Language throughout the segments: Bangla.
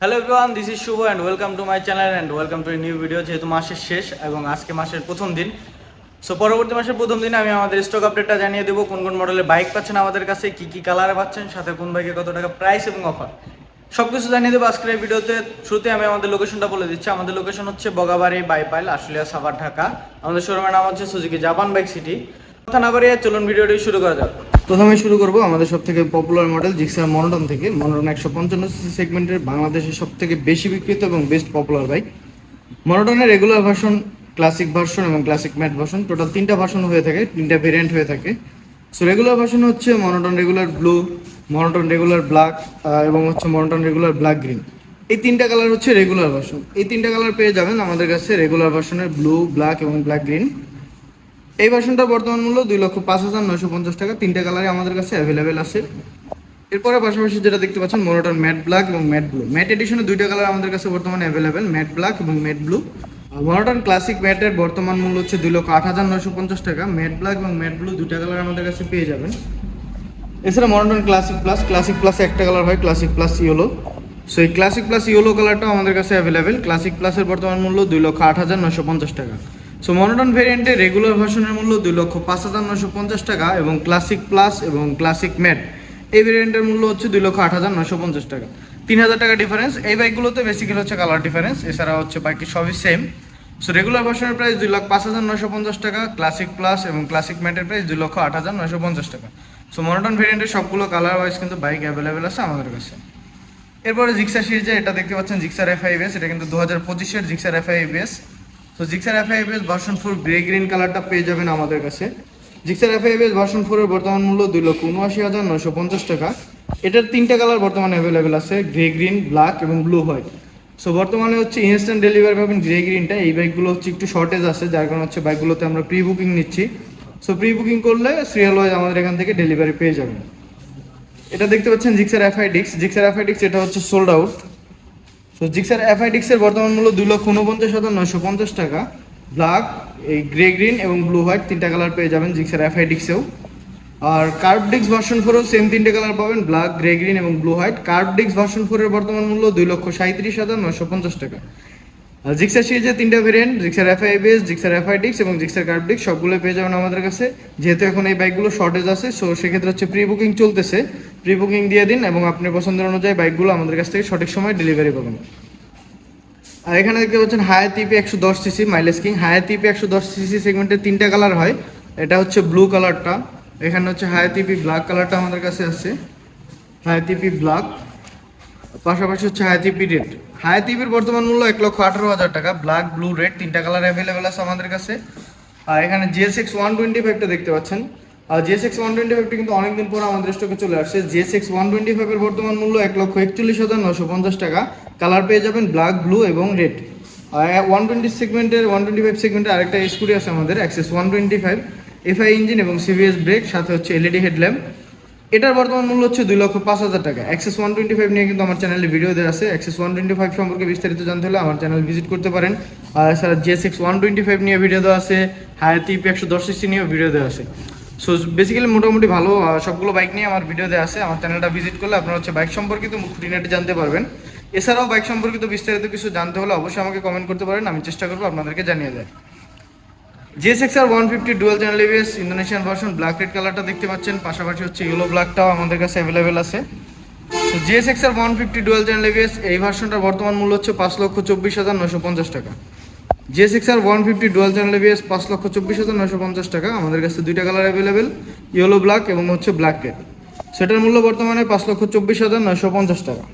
Hello everyone this is Shubho and welcome to my channel and welcome to new video যেহেতু মাসের শেষ এবং আজকে মাসের প্রথম দিন। সো পরবর্তী মাসের প্রথম দিনে আমি আমাদের স্টক আপডেটটা জানিয়ে দেবো, কোন কোন মডেলের বাইক পাচ্ছেন আমাদের কাছে, কি কি কালারে পাচ্ছেন, সাথে কোন বাইকে কত টাকা প্রাইস এবং অফার সব কিছু জানিয়ে দেবো আজকের এই ভিডিওতে শুরুতে আমি আমাদের লোকেশনটা বলে দিচ্ছি। আমাদের লোকেশন হচ্ছে বগাবাড়ি, বাইপাইল, আশুলিয়া, সাভার, ঢাকা। আমাদের শোরুমের নাম হচ্ছে সুজুকি জাপান বাইক সিটি কথা না বাড়িয়ে চলুন ভিডিওটি শুরু করা যাক। প্রথমে শুরু করব আমাদের সব থেকে পপুলার মডেল জিক্সার মনোটন থেকে। মনোটন একশো পঞ্চান্ন সিসি সেগমেন্টের বাংলাদেশের সব থেকে বেশি বিক্রিত এবং বেস্ট পপুলার বাইক মনোটনের রেগুলার ভার্সন ক্লাসিক ভার্সন এবং ক্লাসিক ম্যাট ভার্সন টোটাল তিনটা ভার্সন হয়ে থাকে, তিনটা ভেরিয়েন্ট হয়ে থাকে। সো রেগুলার ভার্সন হচ্ছে monotone regular blue monotone regular black এবং হচ্ছে মনোটন রেগুলার ব্ল্যাক গ্রিন এই তিনটা কালার হচ্ছে রেগুলার ভার্সন এই তিনটা কালার পেয়ে যাবেন আমাদের কাছে রেগুলার ভার্সনের ব্লু ব্ল্যাক এবং ব্ল্যাক গ্রিন এই ভার্সনটার বর্তমান মূল্য দুই লক্ষ পাঁচ হাজার নয়শো পঞ্চাশ টাকা। তিনটা কালারে আমাদের কাছে অ্যাভেলেবেল আছে। এরপরে পাশাপাশি যেটা দেখতে পাচ্ছেন মোনোটন ম্যাট ব্ল্যাক এবং ম্যাট ব্লু ম্যাট এডিশনে দুইটা কালার আমাদের কাছে বর্তমানে অ্যাভেলেবেল ম্যাট ব্ল্যাক এবং ম্যাট ব্লু মোনোটন ক্লাসিক ম্যাটের বর্তমান মূল্য হচ্ছে দুই লক্ষ আট হাজার নয়শো পঞ্চাশ টাকা। ম্যাট ব্ল্যাক এবং ম্যাট ব্লু দুইটা কালার আমাদের কাছে পেয়ে যাবেন। এছাড়া মনোটন ক্লাসিক প্লাস ক্লাসিক প্লাসে একটা কালার হয় ক্লাসিক প্লাস ইয়েলো সো এই ক্লাসিক প্লাস ইয়েলো কালারটাও আমাদের কাছে অ্যাভেলেবেল ক্লাসিক প্লাসের বর্তমান মূল্য দুই লক্ষ আট হাজার নয়শো পঞ্চাশ টাকা। সো মনোটন ভেরিয়েন্টে রেগুলার ভার্সনের মূল্য দুই লক্ষ পাঁচ হাজার নয়শো পঞ্চাশ টাকা এবং ক্লাসিক প্লাস এবং ক্লাসিক ম্যাট এই ভেরিয়েন্টের মূল্য হচ্ছে দুই লক্ষ আট হাজার নয়শো পঞ্চাশ টাকা। তিন হাজার টাকা ডিফারেন্স এই বাইকগুলোতে বেসিক্যালি হচ্ছে কালার ডিফারেন্স এছাড়া হচ্ছে বাকি সবই সেম সো রেগুলার ভার্সনের প্রাইস দুই লাখ পাঁচ হাজার নয়শো পঞ্চাশ টাকা ক্লাসিক প্লাস এবং ক্লাসিক ম্যাটের প্রাইস দুই লক্ষ আট হাজার নয়শো পঞ্চাশ টাকা। সো মনোটন ভেরিয়েন্টের সবগুলো কালার ওয়াইজ কিন্তু বাইক অ্যাভেলেবেল আছে আমাদের কাছে। এরপরে জিক্সার সিরিজে এটা দেখতে পাচ্ছেন জিক্সার এফ এটা কিন্তু দু হাজার পঁচিশের জিক্সার এফ তো Gixxer F I version four grey green কালারটা পেয়ে যাবেন আমাদের কাছে। জিক্সার এফ আই ভার্সন ফোরের বর্তমান মূল্য দুই লক্ষ উনআশি হাজার নশো পঞ্চাশ টাকা। এটার তিনটা কালার বর্তমানে অ্যাভেলেবেল আছে গ্রে গ্রিন ব্ল্যাক এবং ব্লু হোয়াইট সো বর্তমানে হচ্ছে ইনস্ট্যান্ট ডেলিভারি পাবেন গ্রে গ্রিনটা এই বাইকগুলো হচ্ছে একটু শর্টেজ আছে, যার কারণে হচ্ছে বাইকগুলোতে আমরা প্রি বুকিং নিচ্ছি। সো প্রি বুকিং করলে সিরিয়াল ওয়াইজ আমাদের এখান থেকে ডেলিভারি পেয়ে যাবেন। এটা দেখতে পাচ্ছেন জিক্সার এফআইডিক্স জিক্সার এফআইডিক্স এটা হচ্ছে সোল্ড আউট সো জিক্সার এফআইডিক্সের বর্তমান মূল্য দুই লক্ষ উনপঞ্চাশ হাজার নয়শো পঞ্চাশ টাকা। ব্ল্যাক এই গ্রে গ্রিন এবং ব্লু হোয়াইট তিনটা কালার পেয়ে যাবেন জিক্সার এফআইডিক্সেও আর কার্ভ ডিক্স ভার্সন ফোরও সেম তিনটে কালার পাবেন ব্ল্যাক গ্রে গ্রিন এবং ব্লু হোয়াইট কার্ভ ডিক্স ভার্সন ফোরের বর্তমান মূল্য দুই লক্ষ সাঁত্রিশ হাজার নয়শো পঞ্চাশ টাকা। আর জিক্সার সিরিজে তিনটা variant Gixxer FI ABS Gixxer FI disc এবং জিক্সার কার্বডিক্স সবগুলো পেয়ে যাবেন আমাদের কাছে। যেহেতু এখন এই বাইকগুলো শর্টেজ আছে সো সেক্ষেত্রে হচ্ছে প্রি বুকিং চলতেছে। প্রি বুকিং দিয়ে দিন এবং আপনি পছন্দের অনুযায়ী বাইকগুলো আমাদের কাছ থেকে সঠিক সময় ডেলিভারি পাবেন আর এখানে দেখতে পাচ্ছেন হায়ার টিপি একশো দশ সিসি মাইলেজ কিং হায়ার টিপি একশো দশ সিসি সেগমেন্টের তিনটা কালার হয়। এটা হচ্ছে ব্লু কালারটা এখানে হচ্ছে হায়ার টিপি ব্ল্যাক কালারটা আমাদের কাছে আছে। হায়ার টিপি ব্ল্যাক পাশাপাশি হচ্ছে হায়াতিপি রেড হায়াতিপির বর্তমান মূল্য এক লক্ষ আঠারো হাজার টাকা। ব্ল্যাক ব্লু রেড তিনটা কালার অ্যাভেলেবেল আছে আমাদের কাছে। আর এখানে জিএসএক্স ওয়ান টোয়েন্টি ফাইভটা দেখতে পাচ্ছেন। আর জিএসএক্স ওয়ান টোয়েন্টি ফাইভটা কিন্তু অনেকদিন পর আমাদের স্টকে চলে আসছে। জিএসএক্স ওয়ান টোয়েন্টি ফাইভের বর্তমান মূল্য এক লক্ষ একচল্লিশ হাজার নশো পঞ্চাশ টাকা। কালার পেয়ে যাবেন ব্ল্যাক ব্লু এবং রেড ওয়ান টোয়েন্টি সেগমেন্টের ওয়ান টোয়েন্টি ফাইভ সেগমেন্টের আরেকটা স্কুটি আছে আমাদের Access one twenty five FI engine এবং সিভিএস ব্রেক সাথে হচ্ছে এলইডি হেডল্যাম্প এটার বর্তমান মূল্য হচ্ছে দুই লক্ষ পাঁচ হাজার টাকা। অ্যাক্সেস ওয়ান টোয়েন্টি ফাইভ নিয়ে কিন্তু আমার চ্যানেলে ভিডিও দেওয়া আছে। অ্যাক্সেস ওয়ান টোয়েন্টি ফাইভ সম্পর্কে বিস্তারিত জানতে হলে আমার চ্যানেল ভিজিট করতে পারেন। আর এছাড়া GS X one twenty five নিয়ে ভিডিও দেওয়া আছে। হায়াতি একশো দশ সিসি নিয়েও ভিডিও দেওয়া আছে। সো বেসিক্যালি মোটামুটি ভালো সবগুলো বাইক নিয়ে আমার ভিডিও দেওয়া আছে। আমার চ্যানেলটা ভিজিট করলে আপনারা হচ্ছে বাইক সম্পর্কিত খুঁটিনাটি জানতে পারবেন। এছাড়াও বাইক সম্পর্কিত বিস্তারিত কিছু জানতে হলে অবশ্যই আমাকে কমেন্ট করতে পারেন, আমি চেষ্টা করব আপনাদেরকে জানিয়ে দেয় GSX R one fifty dual channel ABS Indonesian version black red কালারটা দেখতে পাচ্ছেন। পাশাপাশি হচ্ছে ইয়েলো ব্ল্যাকটাও আমাদের কাছে অ্যাভেলেবেল আছে। তো GSX R one fifty dual channel ABS এই ভার্সনটার বর্তমান মূল্য হচ্ছে পাঁচ লক্ষ চব্বিশ হাজার নশো পঞ্চাশ টাকা। GSX R one fifty dual channel ABS পাঁচ লক্ষ চব্বিশ হাজার নয়শো পঞ্চাশ টাকা। আমাদের কাছে দুইটা কালার অ্যাভেলেবেল ইয়েলো ব্ল্যাক এবং হচ্ছে ব্ল্যাক রেড সেটার মূল্য বর্তমানে পাঁচ লক্ষ চব্বিশ হাজার নয়শো পঞ্চাশ টাকা।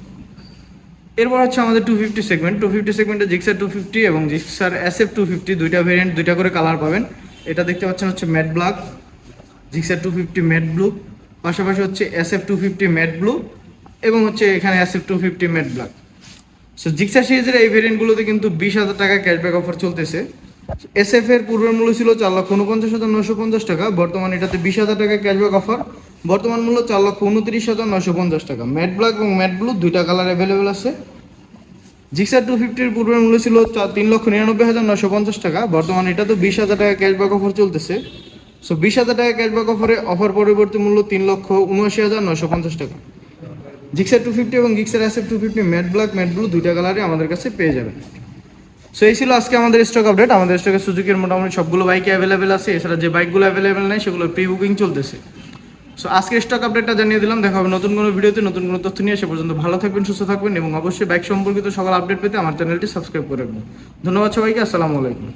এরপর হচ্ছে আমাদের two fifty segment two fifty সেগমেন্টে জিক্সার টু ফিফটি এবং Gixxer S F two fifty দুইটা ভেরিয়েন্ট দুইটা করে কালার পাবেন। এটা দেখতে পাচ্ছেন হচ্ছে matte black Gixxer two fifty matte blue পাশাপাশি হচ্ছে S F two fifty matte blue এবং হচ্ছে এখানে S F two fifty matte black so Gixxer সিরিজের এই ভেরিয়েন্টগুলোতে কিন্তু বিশ হাজার টাকা ক্যাশব্যাক অফার চলতেছে। এস এফ এর পূর্বের মূল্য ছিল চার লক্ষ উনপঞ্চাশ হাজার নশো পঞ্চাশ টাকা। বর্তমানে এটাতে বিশ হাজার টাকা ক্যাশব্যাক অফার বর্তমান মূল্য চার লক্ষ উনত্রিশ হাজার নশো পঞ্চাশ টাকা। ম্যাট ব্ল্যাক এবং ম্যাট ব্লু দুইটা কালার অ্যাভেলেবেল আছে। জিক্সার টু ফিফটির পূর্বের মূল্য ছিল তিন লক্ষ নিরানব্বই হাজার নশো পঞ্চাশ টাকা। বর্তমানে এটা তো বিশ হাজার টাকা ক্যাশব্যাক অফার চলতেছে। সো বিশ হাজার টাকা ক্যাশব্যাক অফারে অফার পরবর্তী মূল্য তিন লক্ষ উনআশি হাজার নশো পঞ্চাশ টাকা। জিক্সার টু ফিফটি এবং Gixxer SF two fifty matte black matte blue দুইটা কালারই আমাদের কাছে পেয়ে যাবেন। সো এই ছিল আজকে আমাদের স্টক আপডেট আমাদের স্টকে সুজুকির মোটামুটি সবগুলো বাইকই অ্যাভেলেবেল আছে। এছাড়া যে বাইকগুলো অ্যাভেলেবেল নেই, সেগুলো প্রি বুকিং চলতেছে। সো আজকে স্টক আপডেটটা জানিয়ে দিলাম। দেখা হবে নতুন কোনো ভিডিওতে নতুন কোনো তথ্য নিয়ে। সে পর্যন্ত ভালো থাকবেন, সুস্থ থাকবেন এবং অবশ্যই বাইক সম্পর্কিত সকল আপডেট পেতে আমার চ্যানেলটি সাবস্ক্রাইব করে রাখবেন। ধন্যবাদ সবাইকে। আসসালামু আলাইকুম।